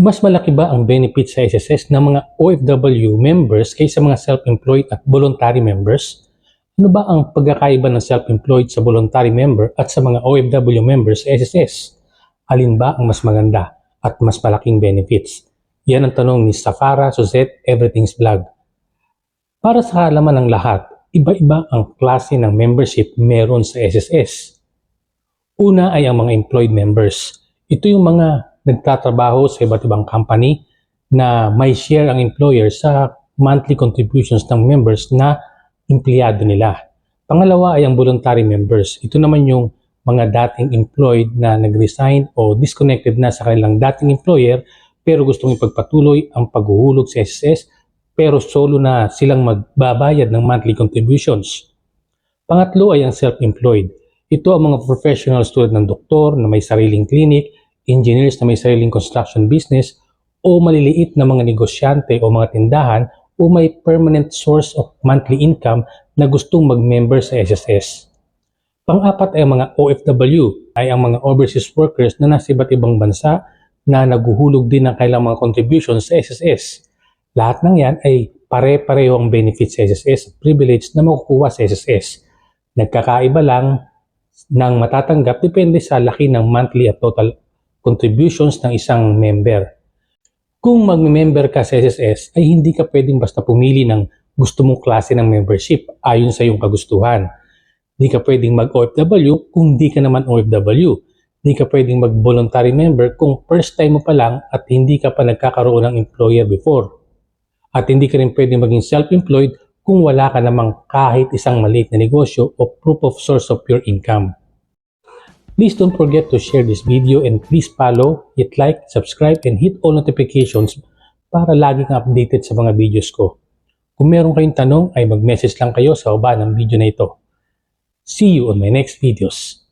Mas malaki ba ang benefit sa SSS ng mga OFW members kaysa mga self-employed at voluntary members? Ano ba ang pagkakaiba ng self-employed sa voluntary member at sa mga OFW members sa SSS? Alin ba ang mas maganda at mas malaking benefits? Yan ang tanong ni Safara Suzette Everything's Vlog. Para sa kaalaman ng lahat, iba-iba ang klase ng membership meron sa SSS. Una ay ang mga employed members. Ito yung mga nagtatrabaho sa iba't ibang company na may share ang employer sa monthly contributions ng members na empleyado nila. Pangalawa ay ang voluntary members. Ito naman yung mga dating employed na nag-resign o disconnected na sa kanilang dating employer pero gustong ipagpatuloy ang paghuhulog sa SSS pero solo na silang magbabayad ng monthly contributions. Pangatlo ay ang self-employed. Ito ang mga professionals tulad ng doktor na may sariling clinic, engineers na may sariling construction business, o maliliit na mga negosyante o mga tindahan o may permanent source of monthly income na gustong mag-member sa SSS. Pang-apat ay mga OFW, ay ang mga overseas workers na nasa iba't ibang bansa na naguhulog din ng kailang mga contributions sa SSS. Lahat ng yan ay pare-pareho ang benefits sa SSS, privilege na makukuha sa SSS. Nagkakaiba lang ng matatanggap depende sa laki ng monthly at total contributions ng isang member. Kung mag-member ka sa SSS, ay hindi ka pwedeng basta pumili ng gusto mong klase ng membership ayon sa iyong kagustuhan. Hindi ka pwedeng mag-OFW kung di ka naman OFW. Hindi ka pwedeng mag-voluntary member kung first time mo pa lang at hindi ka pa nagkakaroon ng employer before. At hindi ka rin pwedeng maging self-employed kung wala ka namang kahit isang maliit na negosyo o proof of source of your income. Please don't forget to share this video and please follow, hit like, subscribe, and hit all notifications para lagi kang updated sa mga videos ko. Kung meron kayong tanong ay mag-message lang kayo sa baba ng video na ito. See you on my next videos.